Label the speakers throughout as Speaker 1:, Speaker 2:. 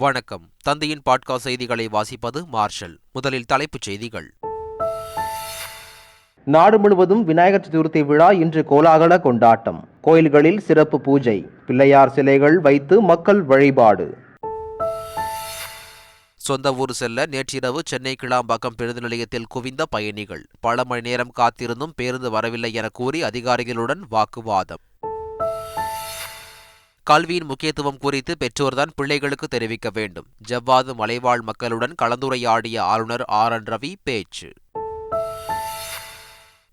Speaker 1: வணக்கம். தந்தையின் பாட்காஸ்ட் செய்திகளை வாசிப்பது மார்ஷல். முதலில் தலைப்புச் செய்திகள்.
Speaker 2: நாடு முழுவதும் விநாயகர் சதுர்த்தி விழா இன்று கோலாகல கொண்டாட்டம். கோயில்களில் சிறப்பு பூஜை பிள்ளையார் சிலைகள் வைத்து மக்கள் வழிபாடு.
Speaker 1: சொந்த ஊர் செல்ல நேற்றிரவு சென்னை கிளாம்பாக்கம் பேருந்து நிலையத்தில் குவிந்த பயணிகள். பல மணி நேரம் காத்திருந்தும் பேருந்து வரவில்லை என கூறி அதிகாரிகளுடன் வாக்குவாதம். கல்வியின் முக்கியத்துவம் குறித்து பெற்றோர்தான் பிள்ளைகளுக்கு தெரிவிக்க வேண்டும். ஜவ்வாது மலைவாழ் மக்களுடன் கலந்துரையாடிய ஆளுநர் ஆர். என். ரவி பேச்சு.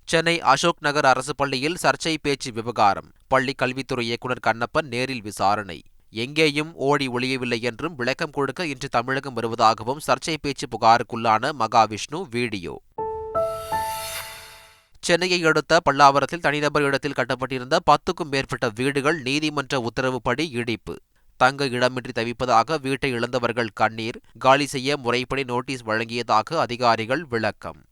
Speaker 1: சென்னை அசோக் நகர் அரசு பள்ளியில் சர்ச்சை பேச்சு விவகாரம். பள்ளி கல்வித்துறை இயக்குநர் கண்ணப்பன் நேரில் விசாரணை. எங்கேயும் ஓடி ஒளியவில்லை என்றும் விளக்கம் கொடுக்க இன்று தமிழகம் வருவதாகவும் சர்ச்சை பேச்சு புகாருக்குள்ளான மகாவிஷ்ணு வீடியோ. சென்னையை அடுத்த பல்லாவரத்தில் தனிநபர் இடத்தில் கட்டப்பட்டிருந்த பத்துக்கும் மேற்பட்ட வீடுகள் நீதிமன்ற உத்தரவுப்படி இடிப்பு. தங்க இடமின்றி தவிப்பதாக வீட்டை இழந்தவர்கள் கண்ணீர் காலி செய்ய முறைப்படி நோட்டீஸ் வழங்கியதாக அதிகாரிகள் விளக்கம்.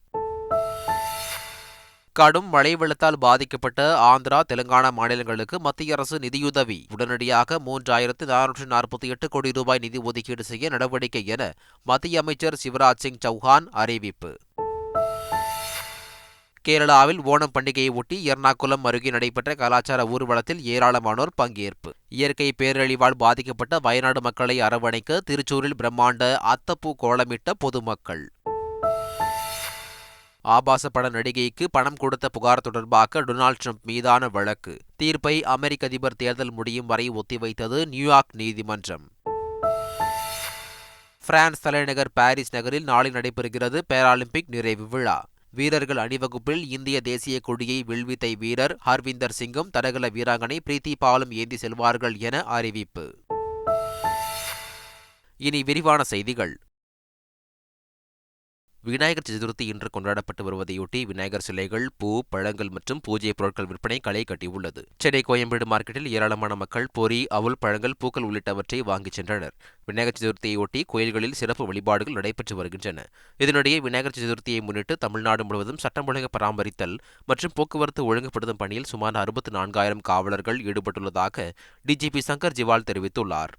Speaker 1: கடும் மழை வெள்ளத்தால் பாதிக்கப்பட்ட ஆந்திரா தெலுங்கானா மாநிலங்களுக்கு மத்திய அரசு நிதியுதவி. உடனடியாக மூன்றாயிரத்து நானூற்று நாற்பத்தி எட்டு கோடி ரூபாய் நிதி ஒதுக்கீடு செய்ய நடவடிக்கை என மத்திய அமைச்சர் சிவராஜ் சிங் சௌஹான் அறிவிப்பு. கேரளாவில் ஓணம் பண்டிகையை ஒட்டி எர்ணாகுளம் அருகே நடைபெற்ற கலாச்சார ஊர்வலத்தில் ஏராளமானோர் பங்கேற்பு. இயற்கை பேரழிவால் பாதிக்கப்பட்ட வயநாடு மக்களை அரவணைக்க திருச்சூரில் பிரம்மாண்ட அத்தப்பூ கோலமிட்ட பொதுமக்கள். ஆபாச பட நடிகைக்கு பணம் கொடுத்த புகார் தொடர்பாக டொனால்ட் ட்ரம்ப் மீதான வழக்கு. தீர்ப்பை அமெரிக்க அதிபர் தேர்தல் முடியும் வரை ஒத்திவைத்தது நியூயார்க் நீதிமன்றம். பிரான்ஸ் தலைநகர் பாரிஸ் நகரில் நாளை நடைபெறுகிறது பேராலிம்பிக் நிறைவு விழா. வீரர்கள் அணிவகுப்பில் இந்திய தேசிய கொடியை வில்வித்தை வீரர் ஹர்விந்தர் சிங்கும் தடகள வீராங்கனை பிரீத்தி பாலும் ஏந்தி செல்வார்கள் என அறிவிப்பு. இனி விரிவான செய்திகள். விநாயகர் சதுர்த்தி இன்று கொண்டாடப்பட்டு வருவதையொட்டி விநாயகர் சிலைகள் பூ பழங்கள் மற்றும் பூஜை பொருட்கள் விற்பனை களை கட்டியுள்ளது. சென்னை கோயம்பேடு மார்க்கெட்டில் ஏராளமான மக்கள் பொறி அவுல் பழங்கள் பூக்கள் உள்ளிட்டவற்றை வாங்கிச் சென்றனர். விநாயகர் சதுர்த்தியையொட்டி கோயில்களில் சிறப்பு வழிபாடுகள் நடைபெற்று வருகின்றன. இதனிடையே விநாயகர் சதுர்த்தியை முன்னிட்டு தமிழ்நாடு முழுவதும் சட்டம் ஒழுங்கு பராமரித்தல் மற்றும் போக்குவரத்து ஒழுங்குபடுத்தும் பணியில் சுமார் அறுபத்தி நான்காயிரம் காவலர்கள் ஈடுபட்டுள்ளதாக டிஜிபி சங்கர் ஜிவால் தெரிவித்துள்ளார்.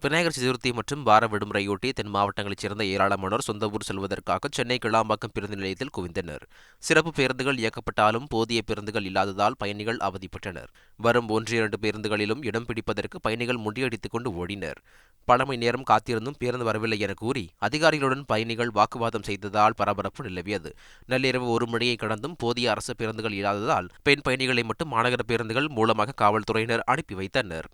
Speaker 1: விநாயகர் சதுர்த்தி மற்றும் வார விடுமுறையொட்டி தென் மாவட்டங்களைச் சேர்ந்த ஏராளமானோர் சொந்த ஊர் செல்வதற்காக சென்னை கிளாம்பாக்கம் பேருந்து நிலையத்தில் குவிந்தனர். சிறப்பு பேருந்துகள் இயக்கப்பட்டாலும் போதிய பேருந்துகள் இல்லாததால் பயணிகள் அவதிப்பட்டனர். வரும் ஒன்று இரண்டு பேருந்துகளிலும் இடம் பிடிப்பதற்கு பயணிகள் முண்டியடித்துக் கொண்டு ஓடினர். பல மணி நேரம் காத்திருந்தும் பேருந்து வரவில்லை என கூறி அதிகாரிகளுடன் பயணிகள் வாக்குவாதம் செய்ததால் பரபரப்பு நிலவியது. நள்ளிரவு ஒரு மணியை கடந்தும் போதிய அரசு பேருந்துகள் இல்லாததால் பெண் பயணிகளை மட்டும் மாநகர பேருந்துகள் மூலமாக காவல்துறையினர் அனுப்பி வைத்தனர்.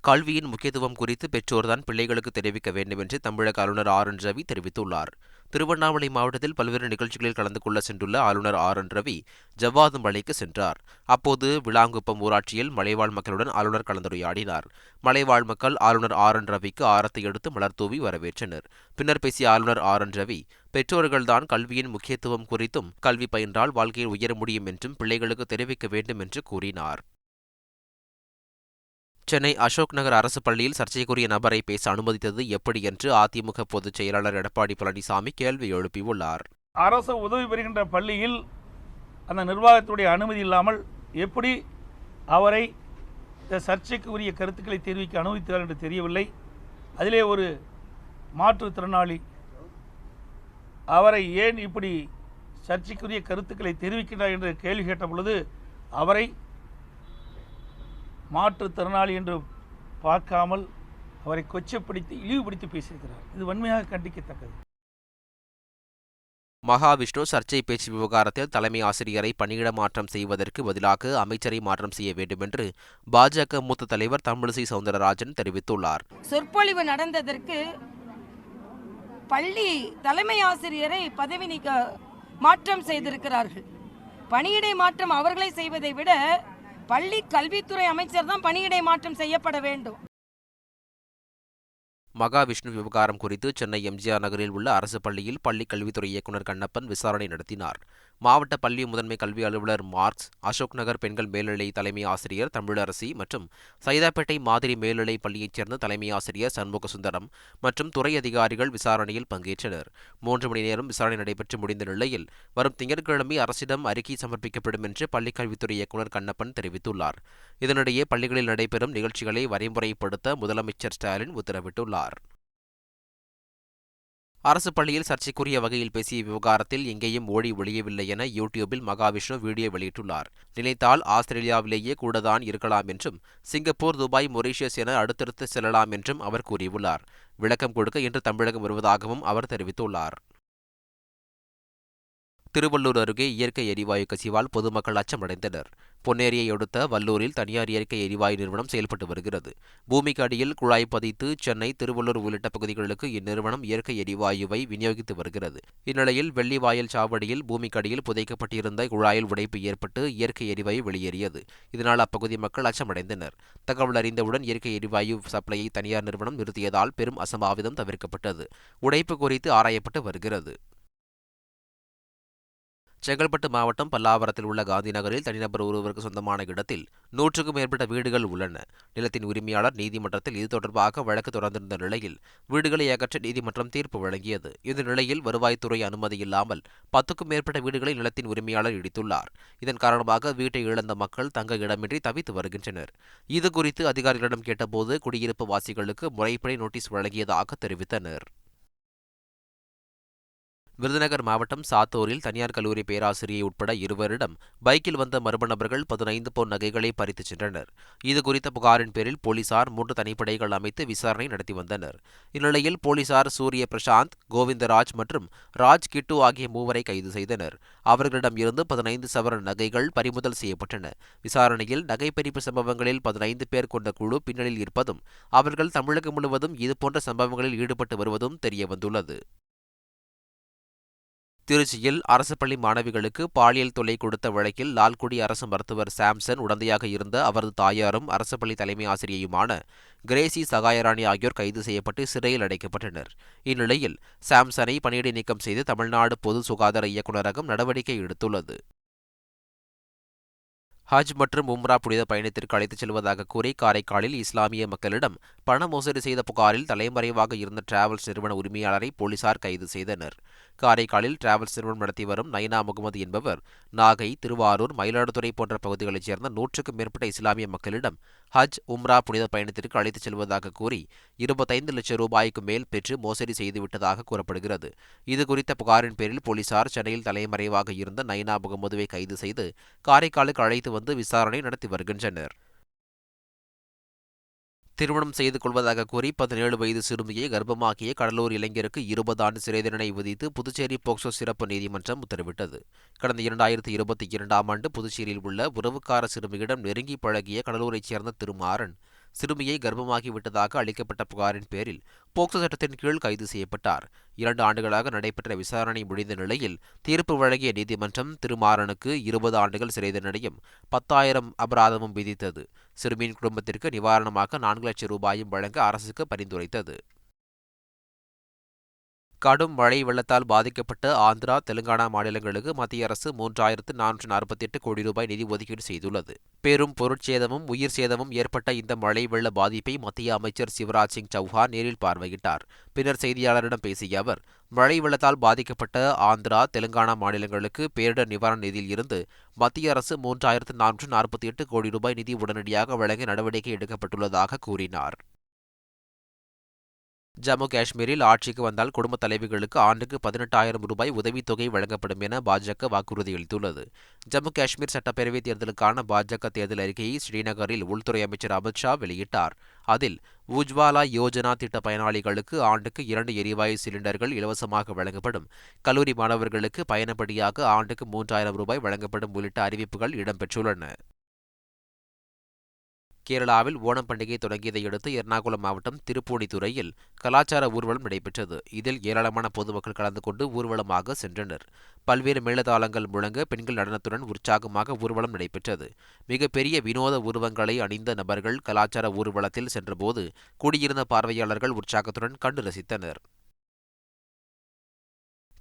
Speaker 1: கல்வியின் முக்கியத்துவம் குறித்து பெற்றோர்தான் பிள்ளைகளுக்கு தெரிவிக்க வேண்டும் என்று தமிழக ஆளுநர் ஆர். என். ரவி தெரிவித்துள்ளார். திருவண்ணாமலை மாவட்டத்தில் பல்வேறு நிகழ்ச்சிகளில் கலந்து கொள்ள சென்றுள்ள ஆளுநர் ஆர். என். ரவி ஜவ்வாது மலைக்கு சென்றார். அப்போது விளாங்குப்பம் ஊராட்சியில் மலைவாழ் மக்களுடன் ஆளுநர் கலந்துரையாடினார். மலைவாழ் மக்கள் ஆளுநர் ஆர். என். ரவிக்கு ஆரத்தை எடுத்து மலர் தூவி வரவேற்றனர். பின்னர் பேசிய ஆளுநர் ஆர். என். ரவி பெற்றோர்கள்தான் கல்வியின் முக்கியத்துவம் குறித்தும் கல்வி பயின்றால் வாழ்க்கையில் உயர முடியும் என்றும் பிள்ளைகளுக்கு தெரிவிக்க வேண்டும் என்று கூறினார். சென்னை அசோக் நகர் அரசு பள்ளியில் சர்ச்சைக்குரிய நபரை பேச அனுமதித்தது எப்படி என்று அதிமுக பொதுச் செயலாளர் எடப்பாடி பழனிசாமி கேள்வி எழுப்பியுள்ளார்.
Speaker 3: அரசு உதவி பெறுகின்ற பள்ளியில் அந்த நிர்வாகத்துடைய அனுமதி இல்லாமல் எப்படி அவரை இந்த சர்ச்சைக்குரிய கருத்துக்களை தெரிவிக்க அனுமதித்தார் என்று தெரியவில்லை. அதிலே ஒரு மாற்றுத்திறனாளி அவரை ஏன் இப்படி சர்ச்சைக்குரிய கருத்துக்களை தெரிவிக்கின்றார் என்று கேள்வி கேட்ட பொழுது அவரை மாற்றுத்திறனாளி என்று பார்க்காமல் அவரை கொச்சப்படுத்தி இழிவுபடுத்தி பேசியிருக்கிறார். இது வன்மையாக கண்டிக்கத்தக்கது.
Speaker 1: மகாவிஷ்ணு சர்ச்சை பேச்சு விவகாரத்தில் தலைமை ஆசிரியரை பணியிட மாற்றம் செய்வதற்கு பதிலாக அமைச்சரை மாற்றம் செய்ய வேண்டும் என்று பாஜக மூத்த தலைவர் தமிழிசை சவுந்தரராஜன் தெரிவித்துள்ளார்.
Speaker 4: சொற்பொழிவு நடந்ததற்கு பள்ளி தலைமை ஆசிரியரை பதவி நீக்க மாற்றம் செய்திருக்கிறார்கள். பணியிடை மாற்றம் அவர்களை செய்வதை விட பள்ளி கல்வித்துறை அமைச்சர் தான் பணியிடை மாற்றம் செய்யப்பட வேண்டும்.
Speaker 1: மகாவிஷ்ணு விவகாரம் குறித்து சென்னை எம்ஜிஆர் நகரில் உள்ள அரசு பள்ளியில் பள்ளி கல்வித்துறை இயக்குநர் கண்ணப்பன் விசாரணை நடத்தினார். மாவட்ட பள்ளி முதன்மை கல்வி அலுவலர் மார்க்ஸ் அசோக் நகர் பெண்கள் மேல்நிலை தலைமை ஆசிரியர் தமிழரசி மற்றும் சைதாப்பேட்டை மாதிரி மேல்நிலை பள்ளியைச் சேர்ந்த தலைமை ஆசிரியர் சண்முக சுந்தரம் மற்றும் துறை அதிகாரிகள் விசாரணையில் பங்கேற்றனர். மூன்று மணி நேரம் விசாரணை நடைபெற்று முடிந்த நிலையில் வரும் திங்கட்கிழமை அரசிடம் அறிக்கை சமர்ப்பிக்கப்படும் என்று பள்ளிக்கல்வித்துறை இயக்குநர் கண்ணப்பன் தெரிவித்துள்ளார். இதனிடையே பள்ளிகளில் நடைபெறும் நிகழ்ச்சிகளை வரைமுறைப்படுத்த முதலமைச்சர் ஸ்டாலின் உத்தரவிட்டுள்ளார். அரசு பள்ளியில் சர்ச்சைக்குரிய வகையில் பேசிய விவகாரத்தில் எங்கேயும் ஓடி ஒழியவில்லை என யூடியூபில் மகாவிஷ்ணு வீடியோ வெளியிட்டுள்ளார். நினைத்தால் ஆஸ்திரேலியாவிலேயே கூடதான் இருக்கலாம் என்றும் சிங்கப்பூர் துபாய் மொரீஷியஸ் என அடுத்தடுத்து செல்லலாம் என்றும் அவர் கூறியுள்ளார். விளக்கம் கொடுக்க இன்று தமிழகம் வருவதாகவும் அவர் தெரிவித்துள்ளார். திருவள்ளூர் அருகே இயற்கை எரிவாயு கசிவால் பொதுமக்கள் அச்சமடைந்தனர். பொன்னேரியை அடுத்த வல்லூரில் தனியார் இயற்கை எரிவாயு நிறுவனம் செயல்பட்டு வருகிறது. பூமிக்கு அடியில் குழாய் பதித்து சென்னை திருவள்ளூர் உள்ளிட்ட பகுதிகளுக்கு இந்நிறுவனம் இயற்கை எரிவாயுவை விநியோகித்து வருகிறது. இந்நிலையில் வெள்ளிவாயல் சாவடியில் பூமிக்கு அடியில் புதைக்கப்பட்டிருந்த குழாயில் உடைப்பு ஏற்பட்டு இயற்கை எரிவாயு வெளியேறியது. இதனால் அப்பகுதி மக்கள் அச்சமடைந்தனர். தகவல் அறிந்தவுடன் இயற்கை எரிவாயு சப்ளையை தனியார் நிறுவனம் நிறுத்தியதால் பெரும் அசம்பாவிதம் தவிர்க்கப்பட்டது. உடைப்பு குறித்து ஆராயப்பட்டு வருகிறது. செங்கல்பட்டு மாவட்டம் பல்லாவரத்தில் உள்ள காந்தி நகரில் தனிநபர் ஒருவருக்கு சொந்தமான இடத்தில் நூற்றுக்கும் மேற்பட்ட வீடுகள் உள்ளன. நிலத்தின் உரிமையாளர் நீதிமன்றத்தில் இது தொடர்பாக வழக்கு தொடர்ந்திருந்த நிலையில் வீடுகளை அகற்ற நீதிமன்றம் தீர்ப்பு வழங்கியது. இந்த நிலையில் வருவாய்த்துறை அனுமதி இல்லாமல் பத்துக்கும் மேற்பட்ட வீடுகளை நிலத்தின் உரிமையாளர் இடித்துள்ளார். இதன் காரணமாக வீட்டை இழந்த மக்கள் தங்க இடமின்றி தவித்து வருகின்றனர். இது குறித்து அதிகாரிகளிடம் கேட்டபோது குடியிருப்பு வாசிகளுக்கு முறைப்படி நோட்டீஸ் வழங்கியதாக தெரிவித்தனர். விருதுநகர் மாவட்டம் சாத்தூரில் தனியார் கல்லூரி பேராசிரியை உட்பட இருவரிடம் பைக்கில் வந்த மர்ம நபர்கள் பதினைந்து பவுன் நகைகளை பறித்துச் சென்றனர். இது குறித்த புகாரின் பேரில் போலீசார் மூன்று தனிப்படைகள் அமைத்து விசாரணை நடத்தி வந்தனர். இந்நிலையில் போலீசார் சூரிய பிரசாந்த் கோவிந்தராஜ் மற்றும் ராஜ் கிட்டு ஆகிய மூவரை கைது செய்தனர். அவர்களிடம் இருந்து பதினைந்து சவரன் நகைகள் பறிமுதல் செய்யப்பட்டன. விசாரணையில் நகை பறிப்பு சம்பவங்களில் பதினைந்து பேர் கொண்ட குழு பின்னணியில் இருப்பதும் அவர்கள் தமிழகம் முழுவதும் இதுபோன்ற சம்பவங்களில் ஈடுபட்டு வருவதும் தெரியவந்துள்ளது. திருச்சியில் அரசு பள்ளி மாணவிகளுக்கு பாலியல் தொல்லை கொடுத்த வழக்கில் லால்குடி அரசு மருத்துவர் சாம்சன் உடந்தையாக இருந்த அவரது தாயாரும் அரசு பள்ளி தலைமை ஆசிரியையுமான கிரேசி சகாயராணி ஆகியோர் கைது செய்யப்பட்டு சிறையில் அடைக்கப்பட்டனர். இந்நிலையில் சாம்சனை பணியிடை நீக்கம் செய்து தமிழ்நாடு பொது சுகாதார இயக்குநரகம் நடவடிக்கை எடுத்துள்ளது. ஹஜ் மற்றும் உம்ரா புனித பயணத்திற்கு அழைத்துச் செல்வதாக கூறி காரைக்காலில் இஸ்லாமிய மக்களிடம் பண மோசடி செய்த புகாரில் தலைமறைவாக இருந்த டிராவல்ஸ் நிறுவன உரிமையாளரை போலீசார் கைது செய்தனர். காரைக்காலில் டிராவல்ஸ் நிறுவனம் நடத்தி வரும் நைனா முகமது என்பவர் நாகை திருவாரூர் மயிலாடுதுறை போன்ற பகுதிகளைச் சேர்ந்த நூற்றுக்கும் மேற்பட்ட இஸ்லாமிய மக்களிடம் ஹஜ் உம்ரா புனித பயணத்திற்கு அழைத்துச் செல்வதாக கூறி இருபத்தைந்து லட்சம் ரூபாய்க்கு மேல் பெற்று மோசடி செய்துவிட்டதாக கூறப்படுகிறது. இதுகுறித்த புகாரின் பேரில் போலீசார் சென்னையில் தலைமறைவாக இருந்த நைனா முகமதுவை கைது செய்து காரைக்காலுக்கு அழைத்து வந்து விசாரணை நடத்தி வருகின்றனர். திருமணம் செய்து கொள்வதாக கூறி பதினேழு வயது சிறுமியை கர்ப்பமாக்கிய கடலூர் இளைஞருக்கு இருபது ஆண்டு சிறை தண்டனை விதித்து புதுச்சேரி போக்சோ சிறப்பு நீதிமன்றம் உத்தரவிட்டது. கடந்த இரண்டாயிரத்தி இருபத்தி இரண்டாம் ஆண்டு புதுச்சேரியில் உள்ள உறவுக்கார சிறுமியிடம் நெருங்கி பழகிய கடலூரைச் சேர்ந்த திருமாறன் சிறுமியை கர்ப்பமாகி விட்டதாக அளிக்கப்பட்ட புகாரின் பேரில் போக்சோ சட்டத்தின் கீழ் கைது செய்யப்பட்டார். இரண்டு ஆண்டுகளாக நடைபெற்ற விசாரணை முடிந்த நிலையில் தீர்ப்பு வழங்கிய நீதிமன்றம் திருமாறனுக்கு இருபது ஆண்டுகள் சிறை தண்டனையும் பத்தாயிரம் அபராதமும் விதித்தது. சிறுமியின் குடும்பத்திற்கு நிவாரணமாக நான்கு லட்சம் ரூபாயும் வழங்க அரசுக்கு பரிந்துரைத்தது. கடும் மழை வெள்ளத்தால் பாதிக்கப்பட்ட ஆந்திரா தெலுங்கானா மாநிலங்களுக்கு மத்திய அரசு மூன்றாயிரத்து நானூற்று நாற்பத்தி எட்டு கோடி ரூபாய் நிதி ஒதுக்கீடு செய்துள்ளது. பெரும் பொருட்சேதமும் உயிர் சேதமும் ஏற்பட்ட இந்த மழை வெள்ள பாதிப்பை மத்திய அமைச்சர் சிவராஜ் சிங் சௌஹான் நேரில் பார்வையிட்டார். பின்னர் செய்தியாளரிடம் பேசிய அவர் மழை வெள்ளத்தால் பாதிக்கப்பட்ட ஆந்திரா தெலுங்கானா மாநிலங்களுக்கு பேரிடர் நிவாரண நிதியில் இருந்து மத்திய அரசு மூன்றாயிரத்து நானூற்று நாற்பத்தி எட்டு கோடி ரூபாய் நிதி உடனடியாக வழங்க நடவடிக்கை எடுக்கப்பட்டுள்ளதாக கூறினார். ஜம்மு காஷ்மீரில் ஆட்சிக்கு வந்தால் குடும்ப தலைவிகளுக்கு ஆண்டுக்கு பதினெட்டாயிரம் ரூபாய் உதவித்தொகை வழங்கப்படும் என பாஜக வாக்குறுதி அளித்துள்ளது. ஜம்மு காஷ்மீர் சட்டப்பேரவைத் தேர்தலுக்கான பாஜக தேர்தல் அறிக்கையை ஸ்ரீநகரில் உள்துறை அமைச்சர் அமித்ஷா வெளியிட்டார். அதில் உஜ்வாலா யோஜனா திட்ட பயனாளிகளுக்கு ஆண்டுக்கு இரண்டு எரிவாயு சிலிண்டர்கள் இலவசமாக வழங்கப்படும். கல்லூரி மாணவர்களுக்கு பயணப்படியாக ஆண்டுக்கு மூன்றாயிரம் ரூபாய் வழங்கப்படும் உள்ளிட்ட அறிவிப்புகள் இடம்பெற்றுள்ளன. கேரளாவில் ஓணம் பண்டிகை தொடங்கியதையடுத்து எர்ணாகுளம் மாவட்டம் திருப்பூணித்துறையில் கலாச்சார ஊர்வலம் நடைபெற்றது. இதில் ஏராளமான பொதுமக்கள் கலந்து கொண்டு ஊர்வலமாக சென்றனர். பல்வேறு மேளதாளங்கள் முழங்க பெண்கள் நடனத்துடன் உற்சாகமாக ஊர்வலம் நடைபெற்றது. மிகப்பெரிய வினோத உருவங்களை அணிந்த நபர்கள் கலாச்சார ஊர்வலத்தில் சென்றபோது கூடியிருந்த பார்வையாளர்கள் உற்சாகத்துடன் கண்டு ரசித்தனர்.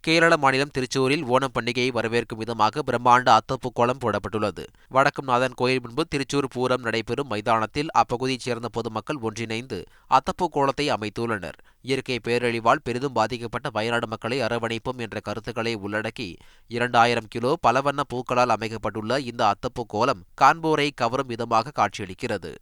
Speaker 1: கேரள மாநிலம் திருச்சூரில் ஓணம் பண்டிகையை வரவேற்கும் விதமாக பிரம்மாண்ட அத்தப்பு கோலம் போடப்பட்டுள்ளது. வடக்கும் நாதன் கோயில் முன்பு திருச்சூர் பூரம் நடைபெறும் மைதானத்தில் அப்பகுதியைச் சேர்ந்த பொதுமக்கள் ஒன்றிணைந்து அத்தப்பு கோலத்தை அமைத்துள்ளனர். இயற்கை பேரழிவால் பெரிதும் பாதிக்கப்பட்ட வயநாடு மக்களை அரவணைப்போம் என்ற கருத்துக்களை உள்ளடக்கி இரண்டாயிரம் கிலோ பலவண்ண பூக்களால் அமைக்கப்பட்டுள்ள இந்த அத்தப்பு கோலம் காண்போரை கவரும் விதமாக காட்சியளிக்கிறது.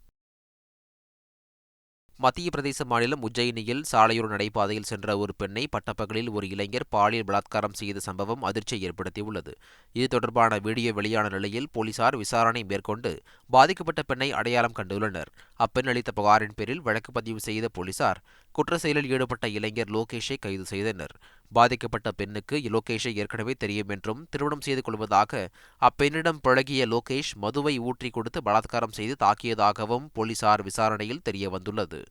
Speaker 1: மத்திய பிரதேச மாநிலம் உஜ்ஜயினியில் சாலையோர நடைபாதையில் சென்ற ஒரு பெண்ணை பட்டப்பகலில் ஒரு இளைஞர் பாலியல் பலாத்காரம் செய்த சம்பவம் அதிர்ச்சியை ஏற்படுத்தியுள்ளது. இது தொடர்பான வீடியோ வெளியான நிலையில் போலீசார் விசாரணை மேற்கொண்டு பாதிக்கப்பட்ட பெண்ணை அடையாளம் கண்டுள்ளனர். அப்பெண் அளித்த புகாரின் பேரில் வழக்கு பதிவு செய்த போலீசார் குற்ற செயலில் ஈடுபட்ட இளைஞர் லோகேஷை கைது செய்தனர். பாதிக்கப்பட்ட பெண்ணுக்கு லோகேஷை ஏற்கனவே தெரியும் என்றும் திருமணம் செய்து கொள்வதாக அப்பெண்ணிடம் பழகிய லோகேஷ் மதுவை ஊற்றி கொடுத்து பலாத்காரம் செய்து தாக்கியதாகவும் போலீசார் விசாரணையில் தெரியவந்துள்ளது.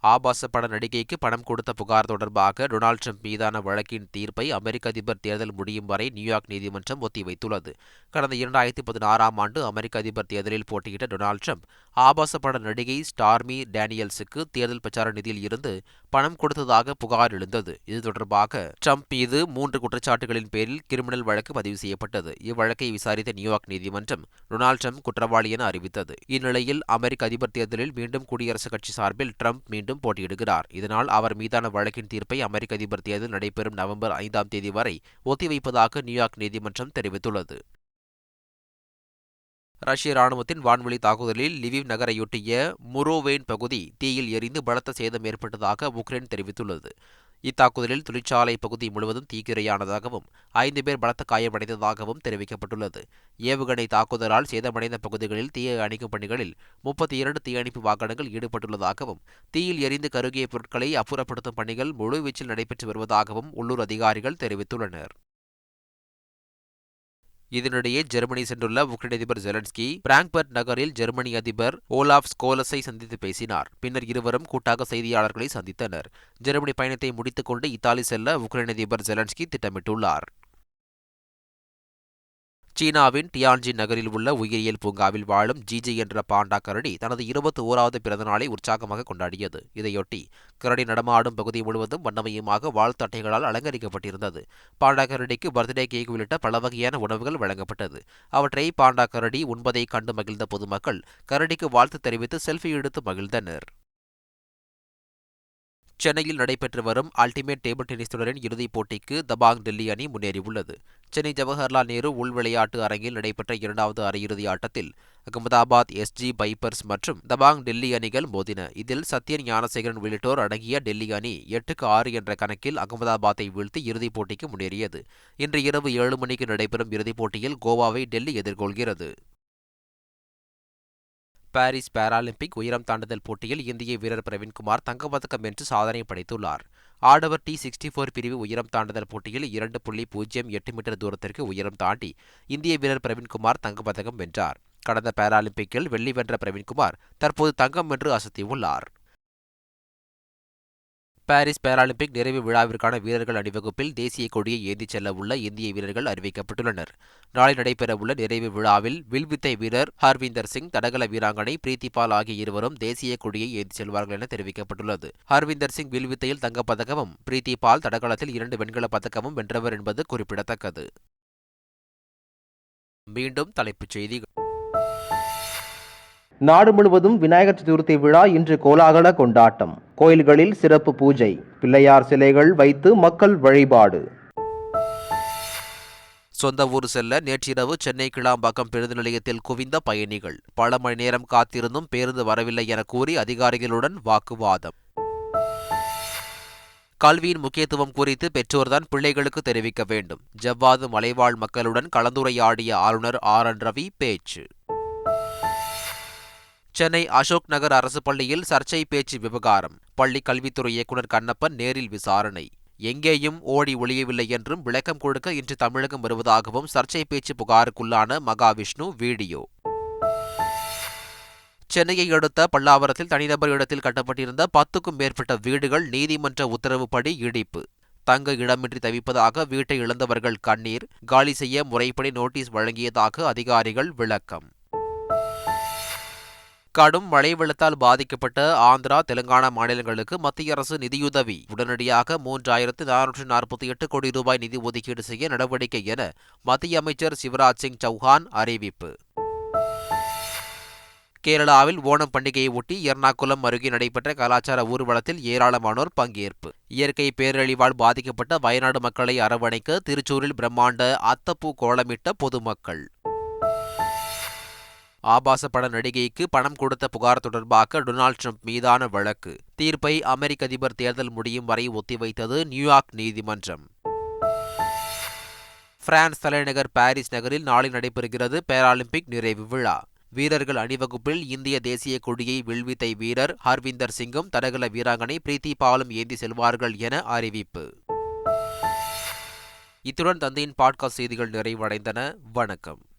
Speaker 1: ஆபாச பட நடிகைக்கு பணம் கொடுத்த புகார் தொடர்பாக டொனால்ட் ட்ரம்ப் மீதான வழக்கின் தீர்ப்பை அமெரிக்க அதிபர் தேர்தல் முடியும் வரை நியூயார்க் நீதிமன்றம் ஒத்திவைத்துள்ளது. கடந்த இரண்டாயிரத்தி பதினாறாம் ஆண்டு அமெரிக்க அதிபர் தேர்தலில் போட்டியிட்ட டொனால்ட் ட்ரம்ப் ஆபாச பட நடிகை ஸ்டார்மி டேனியல்ஸுக்கு தேர்தல் பிரச்சார நிதியில் இருந்து பணம் கொடுத்ததாக புகார் எழுந்தது. இது தொடர்பாக ட்ரம்ப் மீது மூன்று குற்றச்சாட்டுகளின் பேரில் கிரிமினல் வழக்கு பதிவு செய்யப்பட்டது. இவ்வழக்கை விசாரித்த நியூயார்க் நீதிமன்றம் டொனால்ட் ட்ரம்ப் குற்றவாளி என அறிவித்தது. இந்நிலையில் அமெரிக்க அதிபர் தேர்தலில் மீண்டும் குடியரசுக் கட்சி சார்பில் ட்ரம்ப் மீண்டும் போட்டியிடுகிறார். இதனால் அவர் மீதான வழக்கின் தீர்ப்பை அமெரிக்க அதிபர் தேர்தல் நடைபெறும் நவம்பர் ஐந்தாம் தேதி வரை ஒத்திவைப்பதாக நியூயார்க் நீதிமன்றம் தெரிவித்துள்ளது. ரஷ்ய ராணுவத்தின் வான்வெளி தாக்குதலில் லிவிவ் நகரையொட்டிய முரோவேன் பகுதி தீயில் எரிந்து பலத்த சேதம் ஏற்பட்டதாக உக்ரைன் தெரிவித்துள்ளது. இத்தாக்குதலில் தொழிற்சாலை பகுதி முழுவதும் தீக்கிரையானதாகவும் ஐந்து பேர் பலத்த காயமடைந்ததாகவும் தெரிவிக்கப்பட்டுள்ளது. ஏவுகணை தாக்குதலால் சேதமடைந்த பகுதிகளில் தீயை அணைக்கும் பணிகளில் முப்பத்தி இரண்டு தீயணைப்பு வாகனங்கள் ஈடுபட்டுள்ளதாகவும் தீயில் எரிந்து கருகிய பொருட்களை அப்புறப்படுத்தும் பணிகள் முழுவீச்சில் நடைபெற்று வருவதாகவும் உள்ளூர் அதிகாரிகள் தெரிவித்துள்ளனர். இதனிடையே ஜெர்மனி சென்றுள்ள உக்ரைன் அதிபர் ஜெலன்ஸ்கி பிராங்க்பர்ட் நகரில் ஜெர்மனி அதிபர் ஓலாஃப் ஸ்கோலஸை சந்தித்து பேசினார். பின்னர் இருவரும் கூட்டாக செய்தியாளர்களை சந்தித்தனர். ஜெர்மனி பயணத்தை முடித்துக்கொண்டு இத்தாலி செல்ல உக்ரைன் அதிபர் ஜெலன்ஸ்கி திட்டமிட்டுள்ளார். சீனாவின் டியான்ஜின் நகரில் உள்ள உயிரியல் பூங்காவில் வாழும் ஜிஜி என்ற பாண்டா கரடி தனது இருபத்தி ஓராவது பிறந்தநாளை உற்சாகமாக கொண்டாடியது. இதையொட்டி கரடி நடமாடும் பகுதி முழுவதும் வண்ணமயமாக வாழ்த்து அட்டைகளால் அலங்கரிக்கப்பட்டிருந்தது. பாண்டா கரடிக்கு பர்த்டே கேக் உள்ளிட்ட பல வகையான உணவுகள் வழங்கப்பட்டது. அவற்றை பாண்டா கரடி உண்பதை கண்டு மகிழ்ந்த பொதுமக்கள் கரடிக்கு வாழ்த்து தெரிவித்து செல்ஃபி எடுத்து மகிழ்ந்தனர். சென்னையில் நடைபெற்று வரும் அல்டிமேட் டேபிள் டென்னிஸ் தொடரின் இறுதிப் போட்டிக்கு தபாங் டெல்லி அணி முன்னேறியுள்ளது. சென்னை ஜவஹர்லால் நேரு உள் விளையாட்டு அரங்கில் நடைபெற்ற இரண்டாவது அரையிறுதி ஆட்டத்தில் அகமதாபாத் எஸ்ஜி பைப்பர்ஸ் மற்றும் தபாங் டெல்லி அணிகள் மோதின. இதில் சத்யன் ஞானசேகரன் உள்ளிட்டோர் அடங்கிய டெல்லி அணி எட்டுக்கு ஆறு என்ற கணக்கில் அகமதாபாத்தை வீழ்த்தி இறுதிப் போட்டிக்கு முன்னேறியது. இன்று இரவு ஏழு மணிக்கு நடைபெறும் இறுதிப் போட்டியில் கோவாவை டெல்லி எதிர்கொள்கிறது. பாரிஸ் பாராலிம்பிக் உயரம் தாண்டுதல் போட்டியில் இந்திய வீரர் பிரவீன்குமார் தங்கப்பதக்கம் வென்று சாதனை படைத்துள்ளார். ஆடவர் டி சிக்ஸ்டி ஃபோர் பிரிவு உயரம் தாண்டுதல் போட்டியில் இரண்டு புள்ளி பூஜ்ஜியம் எட்டு மீட்டர் தூரத்திற்கு உயரம் தாண்டி இந்திய வீரர் பிரவீன்குமார் தங்கப்பதக்கம் வென்றார். கடந்த பாராலிம்பிக்கில் வெள்ளி வென்ற பிரவீன்குமார் தற்போது தங்கம் வென்று அசத்தியுள்ளார். பாரிஸ் பேராலிம்பிக் நிறைவு விழாவிற்கான வீரர்கள் அணிவகுப்பில் தேசிய கொடியை ஏந்திச் செல்ல உள்ள இந்திய வீரர்கள் அறிவிக்கப்பட்டுள்ளனர். நாளை நடைபெறவுள்ள நிறைவு விழாவில் வில்வித்தை வீரர் ஹர்விந்தர் சிங் தடகள வீராங்கனை பிரீத்திபால் ஆகிய இருவரும் தேசிய கொடியை ஏந்திச் செல்வார்கள் என தெரிவிக்கப்பட்டுள்ளது. ஹர்விந்தர் சிங் வில்வித்தையில் தங்கப்பதக்கமும் பிரீத்திபால் தடகளத்தில் இரண்டு வெண்கலப் பதக்கமும் வென்றவர் என்பது குறிப்பிடத்தக்கது. மீண்டும் தலைப்புச் செய்திகள்.
Speaker 2: நாடு முழுவதும் விநாயகர் சதுர்த்தி விழா இன்று கோலாகல கொண்டாட்டம். கோயில்களில் சிறப்பு பூஜை பிள்ளையார் சிலைகள் வைத்து மக்கள் வழிபாடு.
Speaker 1: சொந்த ஊர் செல்ல நேற்றிரவு சென்னை கிளாம்பாக்கம் பேருந்து நிலையத்தில் குவிந்த பயணிகள். பல மணி நேரம் காத்திருந்தும் பேருந்து வரவில்லை என கூறி அதிகாரிகளுடன் வாக்குவாதம். கல்வியின் முக்கியத்துவம் குறித்து பெற்றோர்தான் பிள்ளைகளுக்கு தெரிவிக்க வேண்டும். ஜவ்வாது மலைவாழ் மக்களுடன் கலந்துரையாடிய ஆளுநர் ஆர். என். ரவி பேச்சு. சென்னை அசோக் நகர் அரசு பள்ளியில் சர்ச்சை பேச்சு விவகாரம். பள்ளி கல்வித்துறை இயக்குநர் கண்ணப்பன் நேரில் விசாரணை. எங்கேயும் ஓடி ஒளியவில்லை என்றும் விளக்கம் கொடுக்க இன்று தமிழகம் வருவதாகவும் சர்ச்சை பேச்சு புகாருக்குள்ளான மகாவிஷ்ணு வீடியோ. சென்னையை அடுத்த பல்லாவரத்தில் தனிநபர் இடத்தில் கட்டப்பட்டிருந்த பத்துக்கும் மேற்பட்ட வீடுகள் நீதிமன்ற உத்தரவுப்படி இடிப்பு. தங்க இடமின்றி தவிப்பதாக வீட்டை இழந்தவர்கள் கண்ணீர். காலி செய்ய முறைப்படி நோட்டீஸ் வழங்கியதாக அதிகாரிகள் விளக்கம். கடும் மழை வெள்ளத்தால் பாதிக்கப்பட்ட ஆந்திரா தெலுங்கானா மாநிலங்களுக்கு மத்திய அரசு நிதியுதவி. உடனடியாக மூன்றாயிரத்து நானூற்று நாற்பத்தி எட்டு கோடி ரூபாய் நிதி ஒதுக்கீடு செய்ய நடவடிக்கை என மத்திய அமைச்சர் சிவராஜ் சிங் சௌஹான் அறிவிப்பு. கேரளாவில் ஓணம் பண்டிகையை ஒட்டி எர்ணாகுளம் அருகே நடைபெற்ற கலாச்சார ஊர்வலத்தில் ஏராளமானோர் பங்கேற்பு. இயற்கை பேரழிவால் பாதிக்கப்பட்ட வயநாடு மக்களை அரவணைக்க திருச்சூரில் பிரம்மாண்ட அத்தப்பூ கோலமிட்ட பொதுமக்கள். ஆபாச பட நடிகைக்கு பணம் கொடுத்த புகார் தொடர்பாக டொனால்ட் ட்ரம்ப் மீதான வழக்கு. தீர்ப்பை அமெரிக்க அதிபர் தேர்தல் முடியும் வரை ஒத்திவைத்தது நியூயார்க் நீதிமன்றம். பிரான்ஸ் தலைநகர் பாரிஸ் நகரில் நாளை நடைபெறுகிறது பேராலிம்பிக் நிறைவு விழா. வீரர்கள் அணிவகுப்பில் இந்திய தேசிய கொடியை வில்வித்தை வீரர் ஹர்விந்தர் சிங்கும் தடகள வீராங்கனை பிரீத்தி பாலும் ஏந்தி செல்வார்கள் என அறிவிப்பு. இத்துடன் தந்தையின் பாட்காஸ்ட் செய்திகள் நிறைவடைந்தன. வணக்கம்.